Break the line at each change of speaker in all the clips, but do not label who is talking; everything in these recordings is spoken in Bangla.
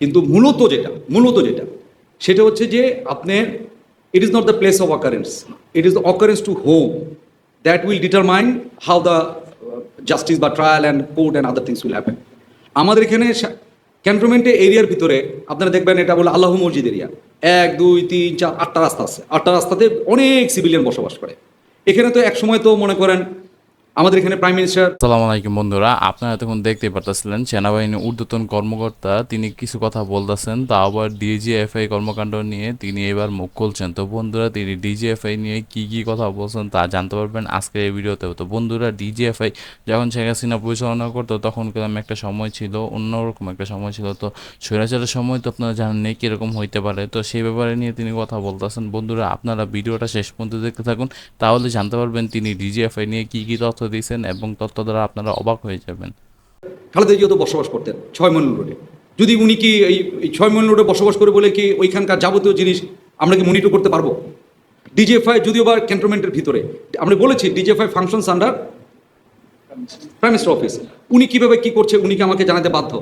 কিন্তু মূলত যেটা মূলত যেটা, সেটা হচ্ছে যে আপনার it is not the place of occurrence it is the occurrence to home that will determine how the justice বা trial and court and other things will happen আমাদের এখানে ক্যান্টনমেন্টে এরিয়ার ভিতরে আপনারা দেখবেন এটা বলে আল্লাহ মসজিদ এরিয়া এক, দুই, তিন, চার, আটটা রাস্তা আছে। আটটা রাস্তাতে অনেক সিভিলিয়ান বসবাস করে। এখানে তো এক সময় তো মনে করেন আমাদের এখানে প্রাইম মিনিস্টার
আসসালামু আলাইকুম বন্ধুরা, আপনারা তখন দেখতে পারতেছিলেন সেনাবাহিনীর ঊর্ধ্বতন কর্মকর্তা, তিনি কিছু কথা বলতেছেন, তা আবার ডিজিএফআই কর্মকাণ্ড নিয়ে তিনি এবার মুখ খুলছেন। তো বন্ধুরা, তিনি ডিজিএফআই নিয়ে কি কি কথা বলছেন তা জানতে পারবেন আজকের এই ভিডিওতে। তো বন্ধুরা ডিজিএফআই যখন শেখ হাসিনা পরিচালনা করতো, তখন কেমন একটা সময় ছিল? অন্যরকম একটা সময় ছিল। তো স্বৈরাচারের সময় তো আপনারা জানেন নেই কীরকম হইতে পারে। তো সেই ব্যাপারে নিয়ে তিনি কথা বলতেছেন। বন্ধুরা, আপনারা ভিডিওটা শেষ পর্যন্ত দেখতে থাকুন, তাহলে জানতে পারবেন তিনি ডিজিএফআই নিয়ে কি কি তথ্য দিয়েছেন এবং তথ্য দ্বারা আপনারা অবাক হয়ে যাবেন।
খালেদা জিয়া তো বসবাস করতেন ছয় মন রোডে। যদি উনি কি এই ছয় মন রোডে বসবাস করে বলে কি ওইখানকার যাবতীয় জিনিস আমরা কি মনিটর করতে পারব? ডিজিএফআই যদিও বা ক্যান্টনমেন্টের ভিতরে, আমরা বলেছি DGFI functions under prime minister office উনি কীভাবে কি করছে উনি কি আমাকে জানাতে বাধ্য?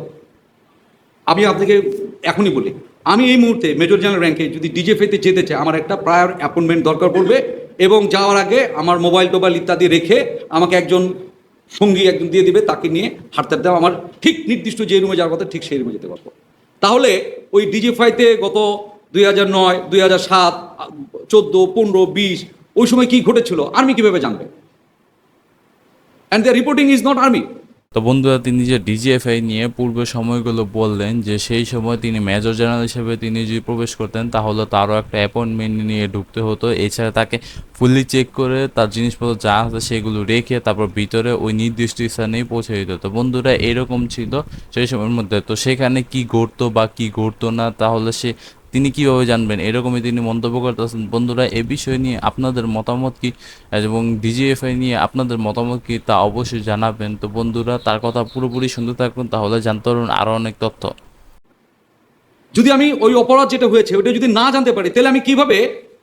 আমি আপনাকে এখনই বলি, আমি এই মুহূর্তে মেজর জেনারেল র্যাঙ্কে যদি ডিজেফেতে যেতে চাই, আমার একটা প্রায়র অ্যাপয়েন্টমেন্ট দরকার পড়বে। এবং যাওয়ার আগে আমার মোবাইল টোবাইল ইত্যাদি রেখে আমাকে একজন সঙ্গী একজন দিয়ে দিবে, তাকে নিয়ে হাঁটতে হাঁটতে আমার ঠিক নির্দিষ্ট যে রুমে যাওয়ার কথা ঠিক সেই রুমে যেতে পারব। তাহলে ওই ডিজিফাইতে গত দুই হাজার নয়, দুই হাজার সাত, চোদ্দ, পনেরো, বিশ, ওই সময় কী ঘটেছিল? আর্মি কীভাবে জানবে? And the reporting is not army
তো বন্ধুরা, তিনি যে ডিজিএফআই নিয়ে পূর্বে সময়গুলো বললেন যে সেই সময় তিনি মেজর জেনারেল হিসেবে তিনি যদি প্রবেশ করতেন, তাহলে তারও একটা অ্যাপয়েন্টমেন্ট নিয়ে ঢুকতে হতো। এছাড়া তাকে ফুললি চেক করে তার জিনিসপত্র যা আছে সেগুলো রেখে তারপর ভিতরে ওই নির্দিষ্ট স্থানেই পৌঁছে দিত। তো বন্ধুরা, এরকম ছিল সেই সময়ের মধ্যে। তো সেখানে কি ঘটতো বা কি ঘটতো না, তাহলে সে তিনি কীভাবে জানবেন? এরকমই তিনি মন্তব্য করতেছেন বন্ধুরা এ বিষয় নিয়ে আপনাদের মতামত কি? এবং ডিজিএফআই নিয়ে আপনাদের মতামত কি? তা অবশ্যই জানাবেন। তো বন্ধুরা তার কথা পুরোপুরি শুনতে থাকুন তাহলে জানতে পারবেন আরও অনেক তথ্য।
যদি আমি ওই অপরাধ যেটা হয়েছে ওটা যদি না জানতে পারি তাহলে আমি কীভাবে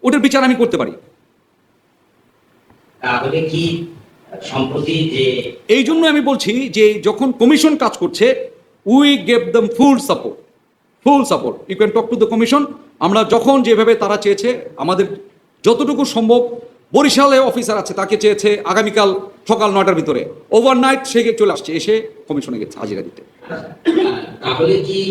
ওটার বিচার আমি করতে পারি?
তাহলে কি সম্প্রতি যে
এই জন্য আমি বলছি যে যখন কমিশন কাজ করছে we gave them full support full support you can talk to the commission আমরা যখন যেভাবে তারা চেয়েছে, আমাদের যতটুকু সম্ভব বরিশালে অফিসার আছে, তাকে চেয়েছে আগামীকাল সকাল নয়টার ভিতরে। ওভারনাইট সে চলে আসছে এসে কমিশনে গেছে হাজিরা দিতে।
তাহলে কি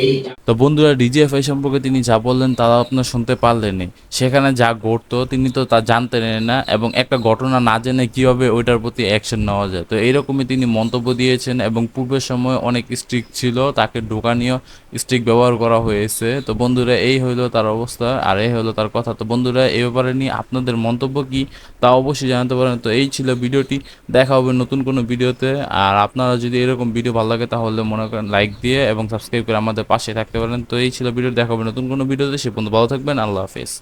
এই
তো বন্ধুরা ডিজিএফআই সম্পর্কে তিনি যা বললেন তারা আপনার শুনতে পারলেনই। সেখানে যা ঘটতো তিনি তো তা জানতেন না এবং একটা ঘটনা না জেনে কীভাবে ওইটার প্রতি অ্যাকশন নেওয়া যায়। তো এইরকমই তিনি মন্তব্য দিয়েছেন এবং পূর্বের সময় অনেক স্ট্রিক ছিল তাকে ঢোকানিও স্ট্রিক ব্যবহার করা হয়েছে। তো বন্ধুরা এই হইল তার অবস্থা আর এই হলো তার কথা। তো বন্ধুরা এই ব্যাপারে নিয়ে আপনাদের মন্তব্য কি তা অবশ্যই জানাতে পারেন। তো এই ছিল ভিডিওটি। দেখা হবে নতুন কোনো ভিডিওতে। আর আপনারা যদি এরকম ভিডিও ভালো লাগে, তাহলে মনে করেন লাইক দিয়ে এবং সাবস্ক্রাইব করে আমাদের পাশে থাকতে পারেন। তো এই ছিল ভিডিও, দেখা হবে নতুন কোনো ভিডিওতে। সে পর্যন্ত ভালো থাকবেন, আল্লাহ হাফেজ।